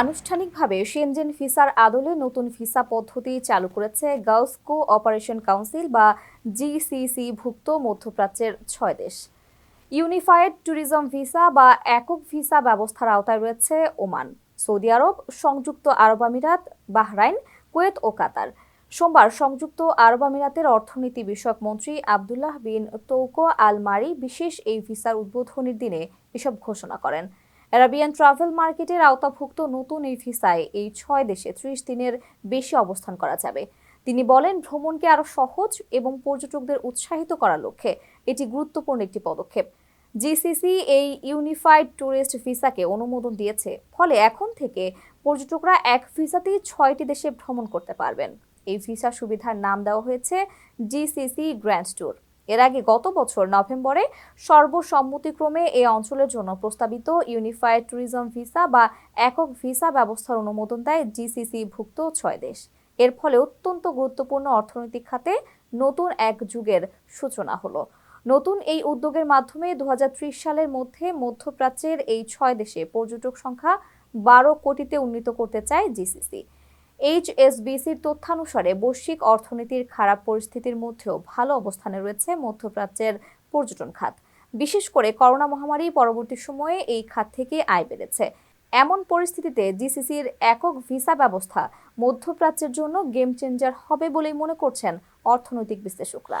আনুষ্ঠানিকভাবে সেনজেন ভিসার আদলে নতুন ভিসা পদ্ধতি চালু করেছে গালফ কো অপারেশন কাউন্সিল বা জিসিসি ভুক্ত মধ্যপ্রাচ্যের ছয় দেশ। ইউনিফাইড ট্যুরিজম ভিসা বা একক ভিসা ব্যবস্থার আওতায় রয়েছে ওমান, সৌদি আরব, সংযুক্ত আরব আমিরাত, বাহরাইন, কুয়েত ও কাতার। সোমবার সংযুক্ত আরব আমিরাতের অর্থনীতি বিষয়ক মন্ত্রী আবদুল্লাহ বিন তৌকো আল মারি বিশেষ এই ভিসার উদ্বোধনের দিনে এসব ঘোষণা করেন। অ্যারাবিয়ান ট্রাভেল মার্কেটের আওতাভুক্ত নতুন এই ভিসায় এই ছয় দেশে ত্রিশ দিনের বেশি অবস্থান করা যাবে। তিনি বলেন, ভ্রমণকে আরও সহজ এবং পর্যটকদের উৎসাহিত করার লক্ষ্যে এটি গুরুত্বপূর্ণ একটি পদক্ষেপ। জিসিসি এই ইউনিফাইড ট্যুরিস্ট ভিসাকে অনুমোদন দিয়েছে, ফলে এখন থেকে পর্যটকরা এক ভিসাতেই ছয়টি দেশে ভ্রমণ করতে পারবেন। এই ভিসা সুবিধার নাম দেওয়া হয়েছে জিসিসি গ্র্যান্ড ট্যুর। এর আগে গত বছর নভেম্বরে সর্বসম্মতিক্রমে এই অঞ্চলের জন্য প্রস্তাবিত ইউনিফাইড ট্যুরিজম ভিসা বা একক ভিসা ব্যবস্থার অনুমোদন দেয় জিসিসি ভুক্ত ছয় দেশ। এর ফলে অত্যন্ত গুরুত্বপূর্ণ অর্থনৈতিক খাতে নতুন এক যুগের সূচনা হলো। নতুন এই উদ্যোগের মাধ্যমে দু হাজার ত্রিশ সালের মধ্যে মধ্যপ্রাচ্যের এই ছয় দেশে পর্যটক সংখ্যা বারো কোটিতে উন্নীত করতে চায় জিসিসি এইচএসবিসির তথ্যানুসারে বৈশ্বিক অর্থনীতির খারাপ পরিস্থিতির মধ্যেও ভালো অবস্থানে রয়েছে মধ্যপ্রাচ্যের পর্যটন খাত। বিশেষ করে করোনা মহামারী পরবর্তী সময়ে এই খাত থেকে আয় বেড়েছে। এমন পরিস্থিতিতে জিসিসির একক ভিসা ব্যবস্থা মধ্যপ্রাচ্যের জন্য গেম চেঞ্জার হবে বলেই মনে করছেন অর্থনৈতিক বিশ্লেষকরা।